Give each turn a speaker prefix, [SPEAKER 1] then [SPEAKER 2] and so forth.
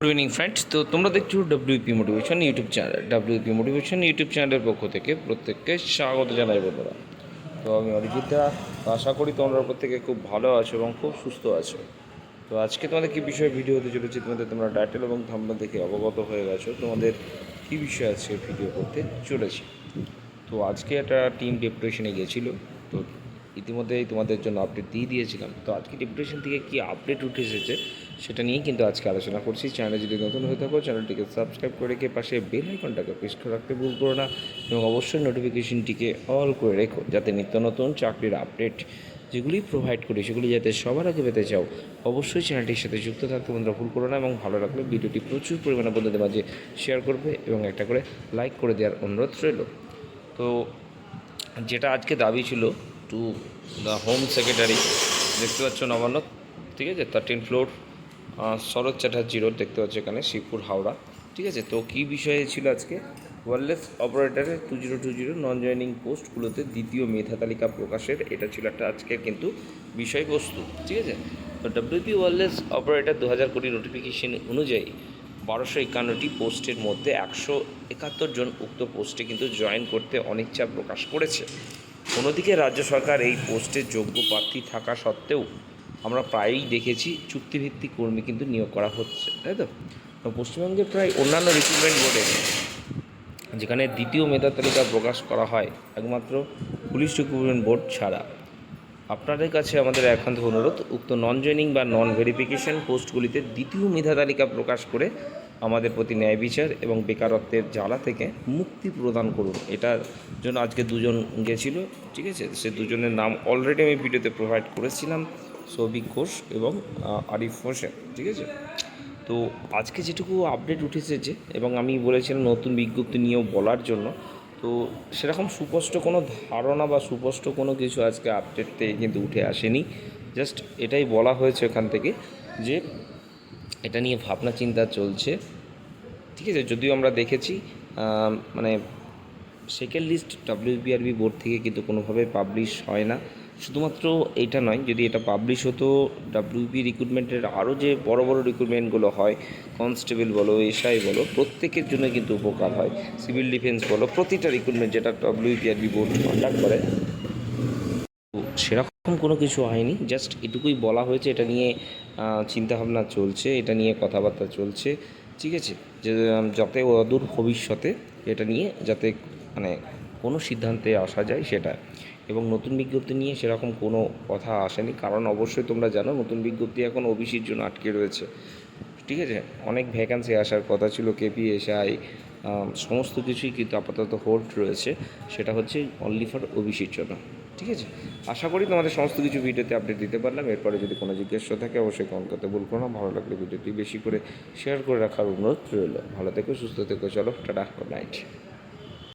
[SPEAKER 1] Good evening friends তো তোমরা দেখছ WP motivation YouTube channel WP motivation YouTube চ্যানেলের পক্ষ থেকে প্রত্যেককে স্বাগত জানাই, বন্ধুরা। তো আমি অরিজিৎ দা, তো আশা করি তোমরা প্রত্যেকে খুব ভালো আছো এবং খুব সুস্থ আছো। তো আজকে তোমাদের কী বিষয়ে ভিডিও হতে চলেছে, তোমাদের তোমরা টাইটেল এবং থাম্বনেল দেখে অবগত হয়ে গেছো, তোমাদের কী বিষয় আছে ভিডিও করতে চলেছে? তো আজকে একটা টিম ডেপুটেশনে গিয়েছিল, তো ইতিমধ্যেই তোমাদের জন্য আপডেট দিয়ে দিয়েছিলাম। তো আজকে ডেপুটেশন থেকে কী আপডেট উঠে এসেছে, সেটা নিয়েই কিন্তু আজকে আলোচনা করছি। চ্যানেলে যদি নতুন হয়ে থাকো চ্যানেলটিকে সাবস্ক্রাইব করে রেখে পাশে বেল আইকনটাকে প্রেস করে রাখতে ভুল করো না এবং অবশ্যই নোটিফিকেশনটিকে অল করে রেখো, যাতে নিত্য নতুন চাকরির আপডেট যেগুলি প্রোভাইড করি, সেগুলি যাতে সবার আগে পেতে চাও, অবশ্যই চ্যানেলটির সাথে যুক্ত থাকতে বন্ধুরা ভুল করো না এবং ভালো লাগলে ভিডিওটি প্রচুর পরিমাণে বন্ধুদের মাঝে শেয়ার করবে এবং একটা করে লাইক করে দেওয়ার অনুরোধ রইল। তো যেটা আজকে দাবি ছিল টু দ্য হোম সেক্রেটারি দেখতে পাচ্ছ নবান্ন ঠিক আছে? Thirteen floor Sarat Chatterjee road দেখতে পাচ্ছ এখানে শিবপুর হাওড়া, ঠিক আছে? তো কী বিষয়ে ছিল আজকে? Wireless অপারেটারের two zero two zero non joining পোস্টগুলোতে দ্বিতীয় মেধা তালিকা প্রকাশের, এটা ছিল একটা আজকের কিন্তু বিষয়বস্তু, ঠিক আছে? তো ডাব্লিউপি ওয়ারলেস অপারেটার দু হাজার কোটি নোটিফিকেশন অনুযায়ী বারোশো একান্নটি পোস্টের মধ্যে একশো একাত্তর জন উক্ত পোস্টে কিন্তু জয়েন করতে অনিচ্ছা প্রকাশ করেছে। অন্যদিকে রাজ্য সরকার এই পোস্টে যোগ্য প্রার্থী থাকা সত্ত্বেও আমরা প্রায়ই দেখেছি চুক্তিভিত্তিক কর্মী কিন্তু নিয়োগ করা হচ্ছে, তাই তো? পশ্চিমবঙ্গের প্রায় অন্যান্য রিক্রুটমেন্ট বোর্ডে যেখানে দ্বিতীয় মেধা তালিকা প্রকাশ করা হয়, একমাত্র পুলিশ রিক্রুটমেন্ট বোর্ড ছাড়া। আপনাদের কাছে আমাদের একান্ত অনুরোধ, উক্ত নন জয়নিং বা নন ভেরিফিকেশন পোস্টগুলিতে দ্বিতীয় মেধা তালিকা প্রকাশ করে আমাদের প্রতি ন্যায় বিচার এবং বেকারত্বের জ্বালা থেকে মুক্তি প্রদান করুন। এটার জন্য আজকে দুজন গেছিল, ঠিক আছে? সে দুজনের নাম অলরেডি আমি ভিডিওতে প্রোভাইড করেছিলাম, সৌভিক ঘোষ এবং আরিফ হোসেন, ঠিক আছে? তো আজকে যেটুকু আপডেট উঠে এসেছে এবং আমি বলেছিলাম নতুন বিজ্ঞপ্তি নিয়েও বলার জন্য, তো সেরকম সুস্পষ্ট কোনো ধারণা বা সুস্পষ্ট কোনো কিছু আজকে আপডেট থেকে কিন্তু উঠে আসেনি। জাস্ট এটাই বলা হয়েছে ওখান থেকে যে এটা নিয়ে ভাবনা চিন্তা চলছে। ঠিক আছে, যদিও আমরা দেখেছি মানে সেকেন্ড লিস্ট ডাব্লিউবিআরবি বোর্ড থেকে কিন্তু কোনোভাবে পাবলিশ হয় না। শুধুমাত্র এটা নয়, যদি এটা পাবলিশ হতো ডাব্লিউবি রিক্রুটমেন্টের আরও যে বড় বড় রিক্রুটমেন্টগুলো হয় কনস্টেবল বলো এসআই বলো, প্রত্যেকের জন্য কিন্তু উপকার হয়। সিভিল ডিফেন্স বলো, প্রতিটা রিক্রুটমেন্ট যেটা ডাব্লিউবিআরবি বোর্ড কন্ডাক্ট করে সেরকম কোনো কিছু হয়নি। জাস্ট এটুকুই বলা হয়েছে, এটা নিয়ে চিন্তাভাবনা চলছে, এটা নিয়ে কথাবার্তা চলছে, ঠিক আছে? যে যাতে অদূর ভবিষ্যতে এটা নিয়ে, যাতে মানে কোনো সিদ্ধান্তে আসা যায় সেটা। এবং নতুন বিজ্ঞপ্তি নিয়ে সেরকম কোনো কথা আসেনি, কারণ অবশ্যই তোমরা জানো, নতুন বিজ্ঞপ্তি এখন ওবিসির জন্য আটকে রয়েছে। ঠিক আছে? অনেক ভ্যাকান্সি আসার কথা ছিল কেপিএসআই সমস্ত কিছুই কিন্তু আপাতত হোল্ড রয়েছে। সেটা হচ্ছে অনলি ফর ওবিসির জন্য। ঠিক আছে? আশা করি তোমাদের সমস্ত কিছু ভিডিওতে আপডেট দিতে পারলাম। এরপরে যদি কোনো জিজ্ঞাসা থাকে, অবশ্যই কমেন্ট করতে ভুল করো না। ভালো লাগলে ভিডিওটি বেশি করে শেয়ার করে রাখার অনুরোধ রইল। ভালো থেকো, সুস্থ থেকো, চলো, টাটা গুড নাইট